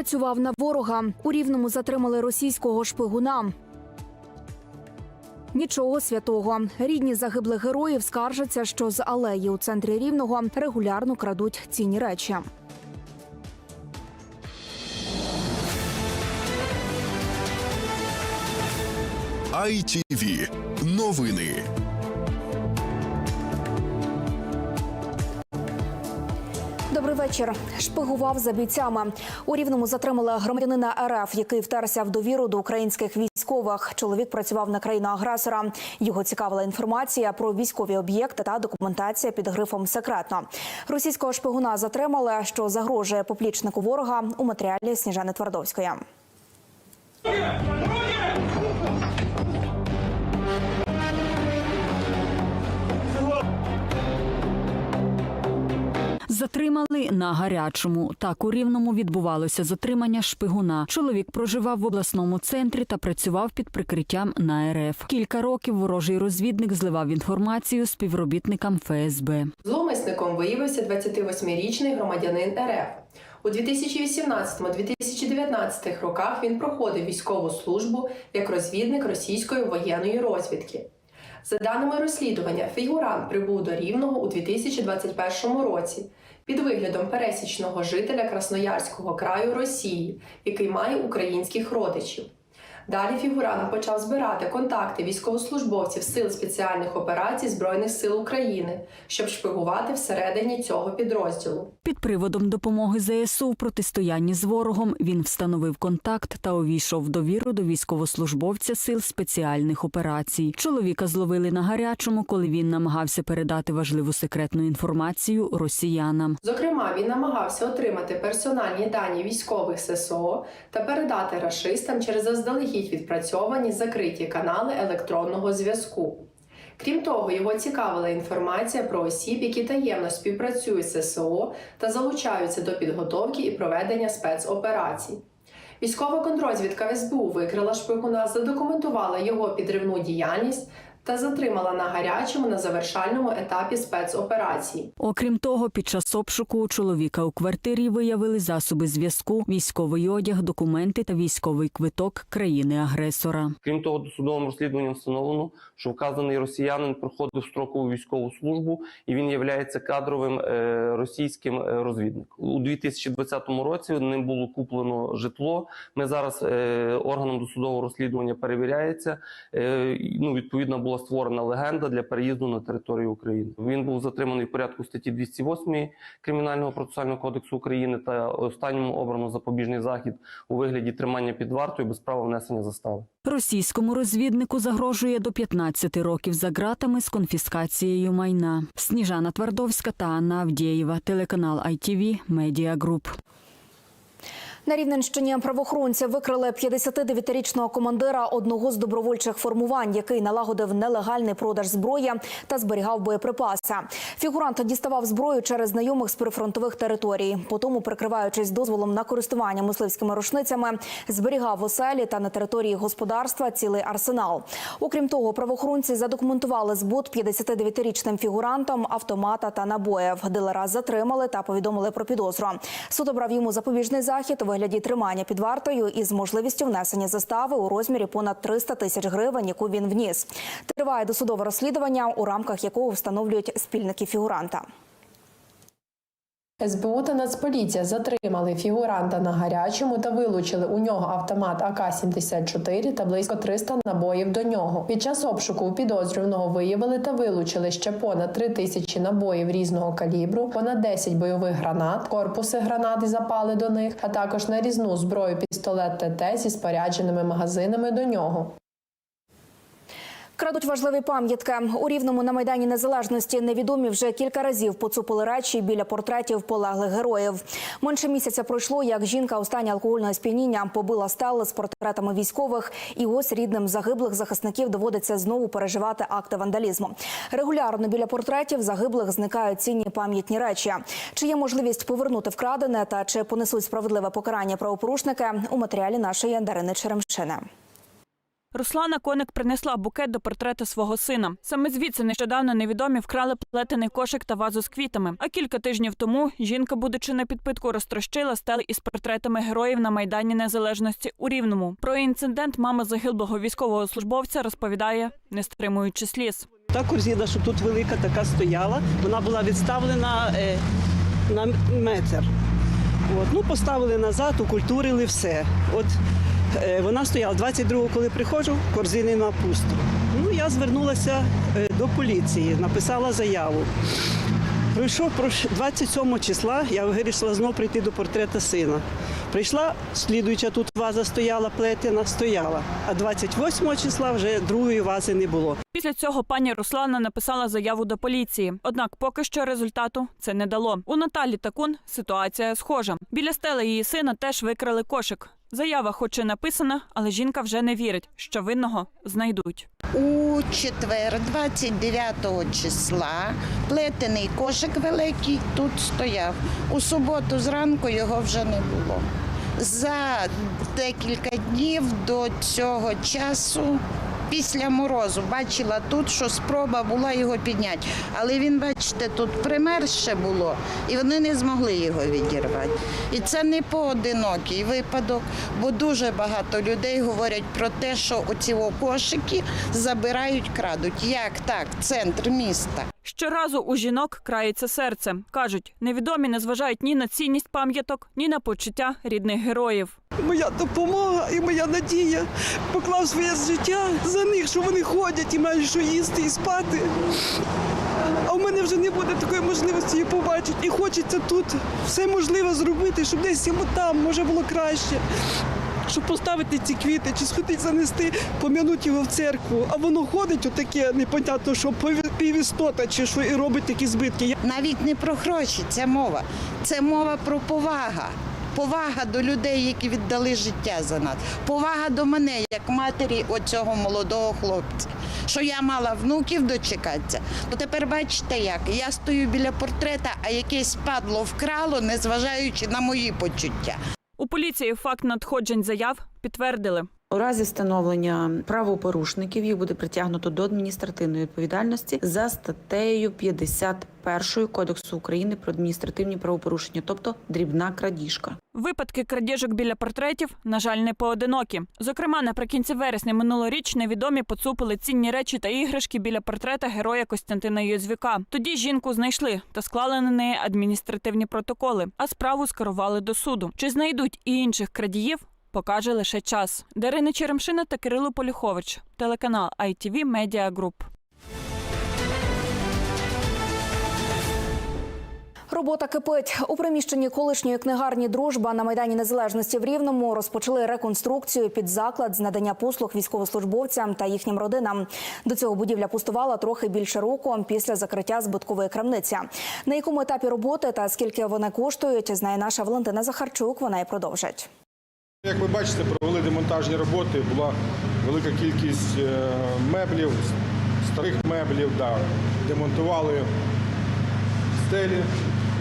Працював на ворога. У рівному затримали російського шпигуна. Нічого святого. Рідні загиблих героїв скаржаться, що з алеї у центрі рівного регулярно крадуть цінні речі. ITV. Новини. Добрий вечір. Шпигував за бійцями. У рівному затримали громадянина РФ, який втерся в довіру до українських військових. Чоловік працював на країну агресора. Його цікавила інформація про військові об'єкти та документація під грифом секретно. Російського шпигуна затримали, що загрожує поплічнику ворога у матеріалі Сніжани Твардовської. Затримали на гарячому. Так у рівному відбувалося затримання шпигуна. Чоловік проживав в обласному центрі та працював під прикриттям на РФ. Кілька років ворожий розвідник зливав інформацію співробітникам ФСБ. Зловмисником виявився 28-річний громадянин РФ. У 2018-2019 роках він проходив військову службу як розвідник російської воєнної розвідки. За даними розслідування, фігурант прибув до Рівного у 2021 році під виглядом пересічного жителя Красноярського краю Росії, який має українських родичів. Далі фігурант почав збирати контакти військовослужбовців Сил спеціальних операцій Збройних сил України, щоб шпигувати всередині цього підрозділу. Під приводом допомоги ЗСУ в протистоянні з ворогом він встановив контакт та увійшов в довіру до військовослужбовця сил спеціальних операцій. Чоловіка зловили на гарячому, коли він намагався передати важливу секретну інформацію росіянам. Зокрема, він намагався отримати персональні дані військових ССО та передати рашистам через заздалегідь відпрацьовані закриті канали електронного зв'язку. Крім того, його цікавила інформація про осіб, які таємно співпрацюють з ССО та залучаються до підготовки і проведення спецоперацій. Військова контрозвідка СБУ викрила шпигуна, задокументувала його підривну діяльність та затримала на гарячому на завершальному етапі спецоперації. Окрім того, під час обшуку у чоловіка у квартирі виявили засоби зв'язку, військовий одяг, документи та військовий квиток країни-агресора. Крім того, досудовим розслідуванням встановлено, що вказаний росіянин проходив строкову військову службу і він є кадровим е, російським е, розвідником. У 2020 році ним було куплено житло. Ми зараз е, органом досудового розслідування перевіряється. Ну, відповідно, була створена легенда для переїзду на територію України. Він був затриманий в порядку статті 208 Кримінального процесуального кодексу України та останньому обрано запобіжний захід у вигляді тримання під вартою без права внесення застави. Російському розвіднику загрожує до 15 років за ґратами з конфіскацією майна. Сніжана Твардовська та Анна Авдєєва, телеканал ITV, Media Group. На Рівненщині правоохоронці викрили 59-річного командира одного з добровольчих формувань, який налагодив нелегальний продаж зброї та зберігав боєприпаси. Фігурант діставав зброю через знайомих з прифронтових територій. Потім, прикриваючись дозволом на користування мисливськими рушницями, зберігав в оселі та на території господарства цілий арсенал. Окрім того, правоохоронці задокументували збут 59-річним фігурантом автомата та набоїв. Дилера затримали та повідомили про підозру. Суд обрав йому запобіжний захід вигляді тримання під вартою із можливістю внесення застави у розмірі понад 300 тисяч гривень, яку він вніс. Триває досудове розслідування, у рамках якого встановлюють спільники фігуранта. СБУ та Нацполіція затримали фігуранта на гарячому та вилучили у нього автомат АК-74 та близько 300 набоїв до нього. Під час обшуку у підозрюваного виявили та вилучили ще понад 3 тисячі набоїв різного калібру, понад 10 бойових гранат, корпуси гранат запали до них, а також нарізну зброю пістолет ТТ зі спорядженими магазинами до нього. Крадуть важливі пам'ятки у рівному на майдані незалежності. Невідомі вже кілька разів поцупили речі біля портретів полеглих героїв. Менше місяця пройшло, як жінка у стані алкогольного сп'яніння побила стели з портретами військових, і ось рідним загиблих захисників доводиться знову переживати акти вандалізму. Регулярно біля портретів загиблих зникають цінні пам'ятні речі. Чи є можливість повернути вкрадене та чи понесуть справедливе покарання правопорушники у матеріалі нашої Дарини Черемшини. Руслана Коник принесла букет до портрета свого сина. Саме звідси нещодавно невідомі вкрали плетений кошик та вазу з квітами. А кілька тижнів тому жінка, будучи на підпитку, розтрощила стели із портретами героїв на майдані Незалежності у Рівному. Про інцидент мама загиблого військового службовця розповідає, не стримуючи сліз. Та корзина, що тут велика така стояла, вона була відставлена е, на метр. От, ну, поставили назад, окультурили все. От вона стояла 22-го, коли приходжу, корзини на пусто. Ну, я звернулася е, до поліції, написала заяву. Пройшов прош- 27 числа, я вирішила знову прийти до портрета сина. Прийшла, слідуюча тут ваза стояла, плетена, стояла. А 28 числа вже другої вази не було. Після цього пані Руслана написала заяву до поліції. Однак поки що результату це не дало. У Наталі Такун ситуація схожа. Біля стели її сина теж викрали кошик. Заява, хоч і написана, але жінка вже не вірить, що винного знайдуть. У четвер, 29 числа, плетений кошик великий тут стояв. У суботу зранку його вже не було. За декілька днів до цього часу, після морозу, бачила тут, що спроба була його підняти. Але він, бачите, тут примерше було, і вони не змогли його відірвати. І це не поодинокий випадок, бо дуже багато людей говорять про те, що оці кошики забирають, крадуть. Як так? Центр міста. Щоразу у жінок крається серце. Кажуть, невідомі не зважають ні на цінність пам'яток, ні на почуття рідних героїв. Моя допомога і моя надія поклав своє життя за них, що вони ходять і мають що їсти і спати. А в мене вже не буде такої можливості її побачити. І хочеться тут все можливе зробити, щоб десь йому там може було краще. Щоб поставити ці квіти, чи сходити занести, пом'янути його в церкву. А воно ходить отаке, непонятно, що півістота, чи що і робить такі збитки. Навіть не про гроші, це мова. Це мова про повага. Повага до людей, які віддали життя за нас. Повага до мене, як матері оцього молодого хлопця. Що я мала внуків дочекатися. То тепер бачите як. Я стою біля портрета, а якесь падло вкрало, незважаючи на мої почуття. У поліції факт надходжень заяв підтвердили. У разі встановлення правопорушників їх буде притягнуто до адміністративної відповідальності за статтею 51 Кодексу України про адміністративні правопорушення, тобто дрібна крадіжка. Випадки крадіжок біля портретів, на жаль, не поодинокі. Зокрема, наприкінці вересня минулоріч невідомі поцупили цінні речі та іграшки біля портрета героя Костянтина Йозвіка. Тоді жінку знайшли та склали на неї адміністративні протоколи, а справу скерували до суду. Чи знайдуть і інших крадіїв? Покаже лише час. Дарина Черемшина та Кирило Полюхович. Телеканал ITV Media Group. Робота кипить у приміщенні колишньої книгарні Дружба на майдані Незалежності в Рівному розпочали реконструкцію під заклад з надання послуг військовослужбовцям та їхнім родинам. До цього будівля пустувала трохи більше року після закриття збиткової крамниці. На якому етапі роботи та скільки вони коштують, знає наша Валентина Захарчук. Вона і продовжить. Як ви бачите, провели демонтажні роботи, була велика кількість е, меблів, старих меблів, демонтували стелі.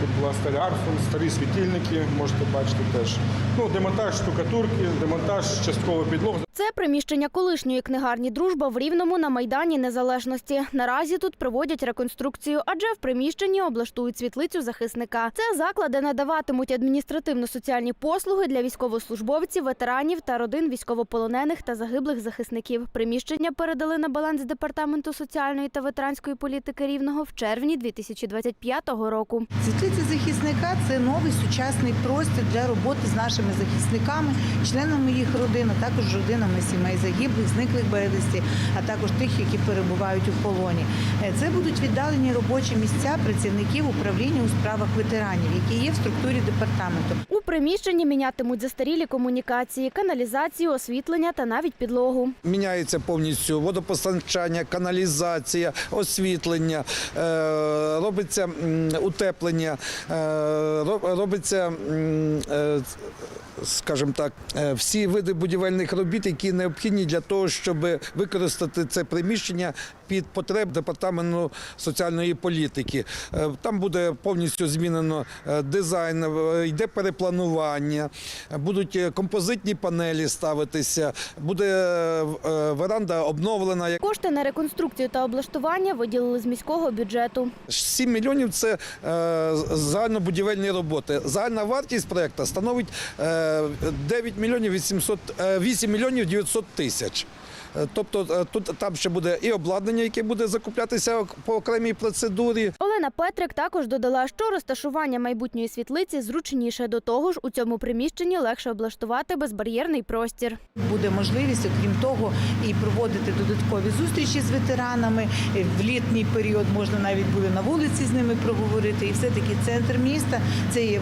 Тут була Арфон, старі світильники, можете бачити теж. Ну, демонтаж штукатурки, демонтаж частково підлог. Це приміщення колишньої книгарні Дружба в Рівному на майдані Незалежності. Наразі тут проводять реконструкцію, адже в приміщенні облаштують світлицю захисника. Це заклад, де надаватимуть адміністративно-соціальні послуги для військовослужбовців, ветеранів та родин військовополонених та загиблих захисників. Приміщення передали на баланс департаменту соціальної та ветеранської політики Рівного в червні 2025 року. Світлиця захисника це новий сучасний простір для роботи з нашими захисниками, членами їх родин, а також родинами сімей загиблих, зниклих безвісті, а також тих, які перебувають у полоні. Е, Це будуть віддалені робочі місця працівників управління у справах ветеранів, які є в структурі департаменту. У приміщенні мінятимуть застарілі комунікації, каналізацію, освітлення та навіть підлогу. Міняється повністю водопостачання, каналізація, освітлення, е, робиться утеплення, е, роб- робиться, е, скажімо так, е, всі види будівельних робіт, які необхідні для того, щоб використати це приміщення під потреб департаменту соціальної політики. Е, Там буде повністю змінено е, дизайн, е, йде перепланування, будуть композитні панелі ставитися, буде веранда обновлена. Кошти на реконструкцію та облаштування виділили з міського бюджету. 7 мільйонів це загальнобудівельні роботи. Загальна вартість проекту становить е, 9 мільйонів 800, е, 8 мільйонів 900 тисяч. Тобто е, тут там ще буде і обладнання, яке буде закуплятися по окремій процедурі. Олена Петрик також додала, що розташування майбутньої світлиці зручніше до того ж, у цьому приміщенні легше облаштувати безбар'єрний простір. Буде можливість, окрім того, і проводити додаткові зустрічі з ветеранами. В літній період можна навіть буде на вулиці з ними проговорити. І все-таки центр міста це є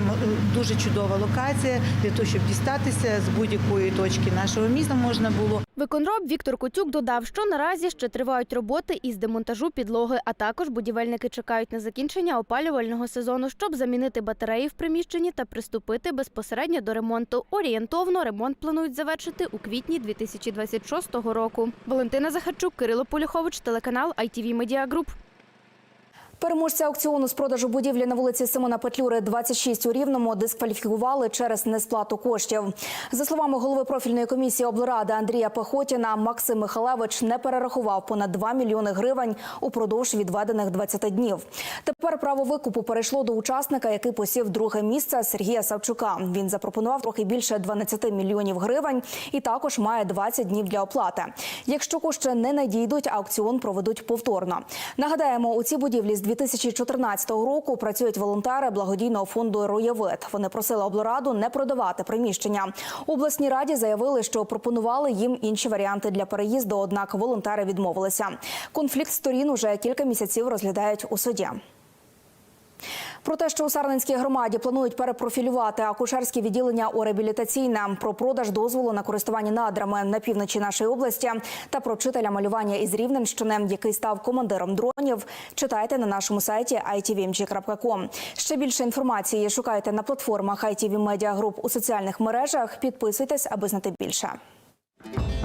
дуже чудова локація для того, щоб дістатися з будь-якої точки нашого міста можна було. Виконроб Віктор Котюк додав, що наразі ще тривають роботи із демонтажу підлоги, а також будівельники чекають на закінчення опалювального сезону, щоб замінити батареї в приміщенні та приступити безпосередньо до ремонту. Орієнтовно ремонт планують завершити у квітні 2026 року. Валентина Захарчук, Кирило Полюхович, телеканал ITV Media Group. Переможця аукціону з продажу будівлі на вулиці Симона Петлюри 26 у Рівному дискваліфікували через несплату коштів. За словами голови профільної комісії облради Андрія Пехотіна, Максим Михалевич не перерахував понад 2 мільйони гривень упродовж відведених 20 днів. Тепер право викупу перейшло до учасника, який посів друге місце Сергія Савчука. Він запропонував трохи більше 12 мільйонів гривень і також має 20 днів для оплати. Якщо кошти не надійдуть, аукціон проведуть повторно. Нагадаємо, у цій будівлі з 2014 року працюють волонтери благодійного фонду Роєвид. Вони просили облраду не продавати приміщення. Обласній раді заявили, що пропонували їм інші варіанти для переїзду. Однак волонтери відмовилися. Конфлікт сторін уже кілька місяців розглядають у суді. Про те, що у Сарненській громаді планують перепрофілювати акушерські відділення у реабілітаційне, про продаж дозволу на користування надрами на півночі нашої області та про вчителя малювання із Рівненщини, який став командиром дронів, читайте на нашому сайті itvmg.com. Ще більше інформації шукайте на платформах ITV Media Group у соціальних мережах. Підписуйтесь, аби знати більше.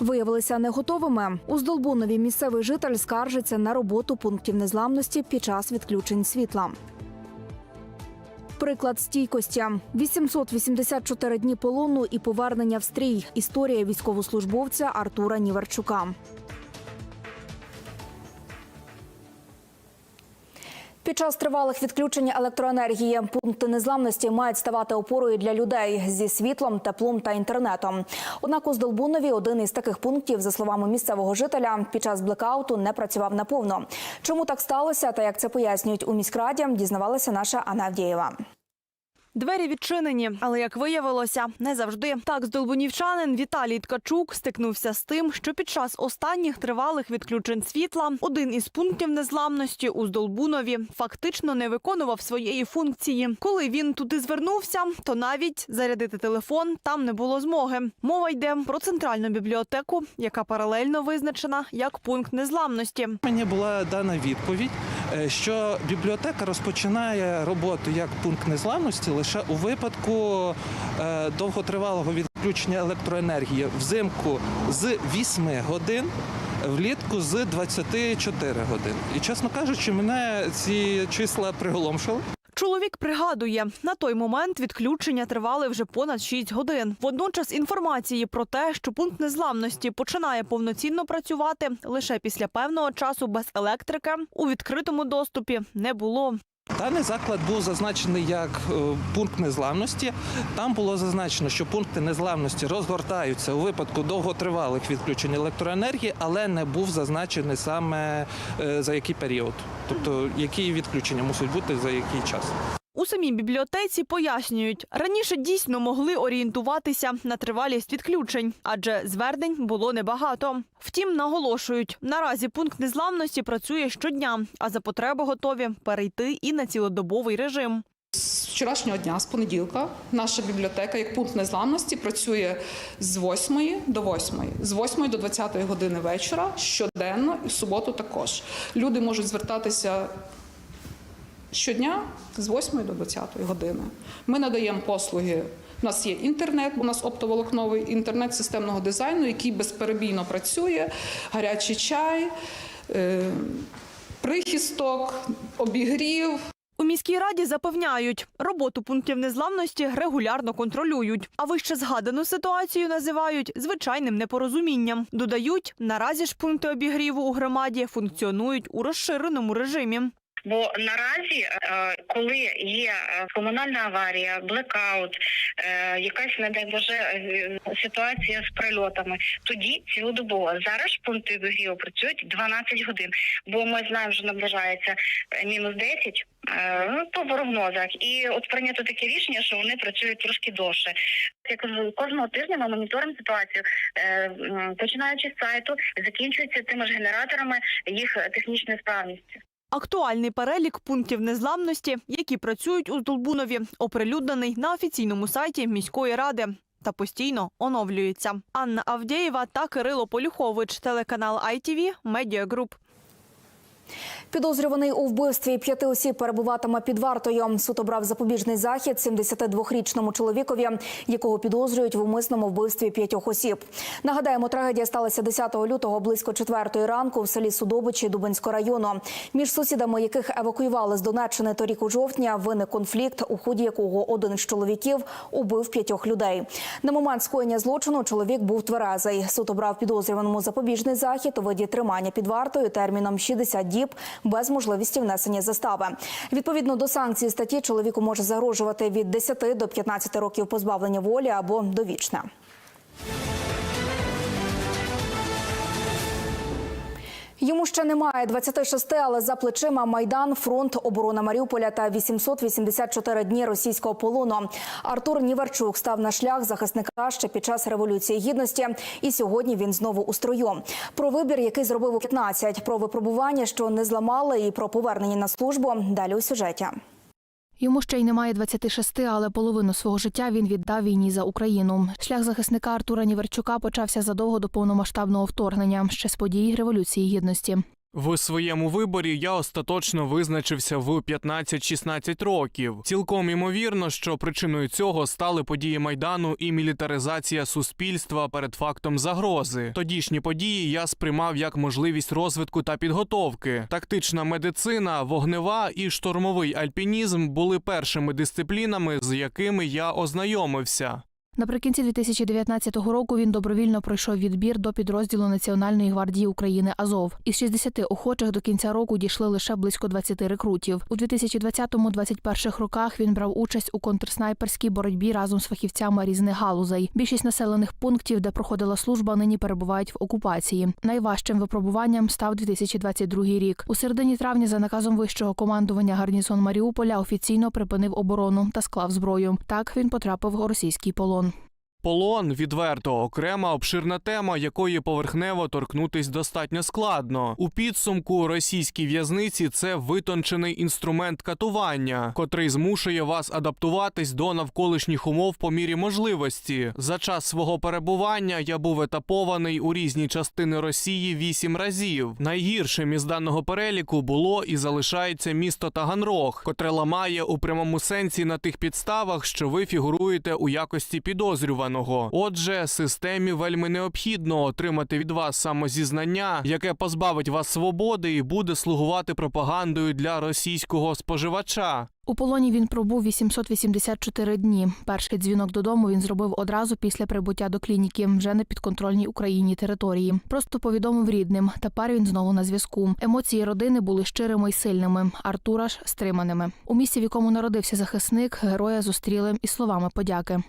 Виявилися не готовими. У Здолбунові місцевий житель скаржиться на роботу пунктів незламності під час відключень світла. Приклад стійкості: 884 дні полону і повернення в стрій. Історія військовослужбовця Артура Ніверчука. Час тривалих відключень електроенергії пункти незламності мають ставати опорою для людей зі світлом, теплом та інтернетом. Однак у Здолбунові один із таких пунктів, за словами місцевого жителя, під час блекауту не працював наповно. Чому так сталося та як це пояснюють у міськраді, дізнавалася наша Анна Авдієва. Двері відчинені, але як виявилося, не завжди. Так, здолбунівчанин Віталій Ткачук стикнувся з тим, що під час останніх тривалих відключень світла один із пунктів незламності у Здолбунові фактично не виконував своєї функції. Коли він туди звернувся, то навіть зарядити телефон там не було змоги. Мова йде про центральну бібліотеку, яка паралельно визначена як пункт незламності. Мені була дана відповідь, е, що бібліотека розпочинає роботу як пункт незламності лише у випадку е, довготривалого відключення електроенергії взимку з 8 годин. Влітку з 24 годин. І чесно кажучи, мене ці числа приголомшили. Чоловік пригадує, на той момент відключення тривали вже понад 6 годин. Водночас інформації про те, що пункт незламності починає повноцінно працювати лише після певного часу без електрики, у відкритому доступі не було. Даний заклад був зазначений як е, пункт незламності. Там було зазначено, що пункти незламності розгортаються у випадку довготривалих відключень електроенергії, але не був зазначений саме е, за який період, тобто які відключення мусять бути за який час. У самій бібліотеці пояснюють, раніше дійсно могли орієнтуватися на тривалість відключень, адже звернень було небагато. Втім, наголошують, наразі пункт незламності працює щодня, а за потреби готові перейти і на цілодобовий режим. З вчорашнього дня, з понеділка, наша бібліотека як пункт незламності працює з 8 до 8, з 8 до 20 години вечора щоденно і в суботу також. Люди можуть звертатися щодня з 8 до 20 години. Ми надаємо послуги. У нас є інтернет, у нас оптоволокновий інтернет системного дизайну, який безперебійно працює, гарячий чай, е, прихисток, обігрів. У міській раді запевняють, роботу пунктів незламності регулярно контролюють, а вище згадану ситуацію називають звичайним непорозумінням. Додають, наразі ж пункти обігріву у громаді функціонують у розширеному режимі. Бо наразі, е, коли є е, комунальна аварія, блекаут, е, якась не дай Боже ситуація з прильотами, тоді цілодобово. Зараз пункти обігріву працюють 12 годин, бо ми знаємо, що наближається мінус 10 е, ну, по прогнозах. І от прийнято таке рішення, що вони працюють трошки довше. Я кажу, кожного тижня ми моніторимо ситуацію, починаючи з сайту, закінчується тими ж генераторами їх технічної справності. Актуальний перелік пунктів незламності, які працюють у Здолбунові, оприлюднений на офіційному сайті міської ради та постійно оновлюється. Анна Авдєєва та Кирило Полюхович, телеканал ITV, Group. Підозрюваний у вбивстві п'яти осіб перебуватиме під вартою. Суд обрав запобіжний захід 72-річному чоловікові, якого підозрюють в умисному вбивстві п'ятьох осіб. Нагадаємо, трагедія сталася 10 лютого близько 4 ранку в селі Судобичі Дубинського району. Між сусідами, яких евакуювали з Донеччини торік у жовтня, виник конфлікт, у ході якого один з чоловіків убив п'ятьох людей. На момент скоєння злочину чоловік був тверезий. Суд обрав підозрюваному запобіжний захід у виді тримання під вартою терміном 60 діб без можливості внесення застави. Відповідно до санкції статті чоловіку може загрожувати від 10 до 15 років позбавлення волі або довічне. Йому ще немає 26, але за плечима майдан, фронт, оборона Маріуполя та 884 дні російського полону. Артур Ніварчук став на шлях захисника ще під час революції гідності, і сьогодні він знову у строю. Про вибір, який зробив у 15, про випробування, що не зламали, і про повернення на службу. Далі у сюжеті. Йому ще й немає 26, але половину свого життя він віддав війні за Україну. Шлях захисника Артура Ніверчука почався задовго до повномасштабного вторгнення, ще з подій Революції Гідності. В своєму виборі я остаточно визначився в 15-16 років. Цілком імовірно, що причиною цього стали події майдану і мілітаризація суспільства перед фактом загрози. Тодішні події я сприймав як можливість розвитку та підготовки. Тактична медицина, вогнева і штурмовий альпінізм були першими дисциплінами, з якими я ознайомився. Наприкінці 2019 року він добровільно пройшов відбір до підрозділу Національної гвардії України Азов. Із 60 охочих до кінця року дійшли лише близько 20 рекрутів. У 2020-2021 роках він брав участь у контрснайперській боротьбі разом з фахівцями різних галузей. Більшість населених пунктів, де проходила служба, нині перебувають в окупації. Найважчим випробуванням став 2022 рік. У середині травня за наказом вищого командування гарнізон Маріуполя офіційно припинив оборону та склав зброю. Так він потрапив у російський полон. Полон відверто окрема обширна тема, якої поверхнево торкнутись достатньо складно. У підсумку російській в'язниці це витончений інструмент катування, котрий змушує вас адаптуватись до навколишніх умов по мірі можливості. За час свого перебування я був етапований у різні частини Росії вісім разів. Найгіршим із даного переліку було і залишається місто Таганрог, котре ламає у прямому сенсі на тих підставах, що ви фігуруєте у якості підозрюваного. Отже, системі вельми необхідно отримати від вас самозізнання, яке позбавить вас свободи і буде слугувати пропагандою для російського споживача. У полоні він пробув 884 дні. Перший дзвінок додому він зробив одразу після прибуття до клініки, вже на підконтрольній Україні території. Просто повідомив рідним. Тепер він знову на зв'язку. Емоції родини були щирими й сильними. Артура ж стриманими. У місті, в якому народився захисник, героя зустріли із словами подяки.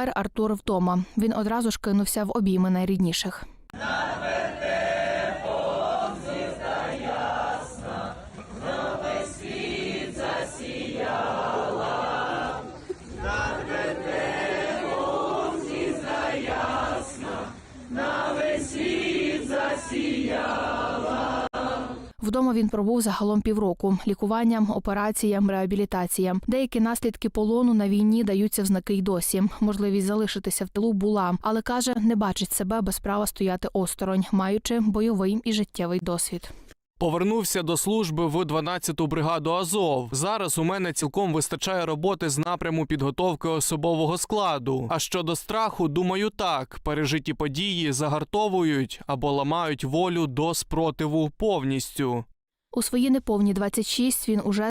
Тепер Артур вдома. Він одразу ж кинувся в обійми найрідніших. Вдома він пробув загалом півроку лікуванням, операціям, реабілітаціям. Деякі наслідки полону на війні даються в знаки й досі. Можливість залишитися в тилу була, але каже, не бачить себе без права стояти осторонь, маючи бойовий і життєвий досвід. Повернувся до служби в 12-ту бригаду Азов. Зараз у мене цілком вистачає роботи з напряму підготовки особового складу. А щодо страху, думаю, так пережиті події загартовують або ламають волю до спротиву повністю. У свої неповні 26 він уже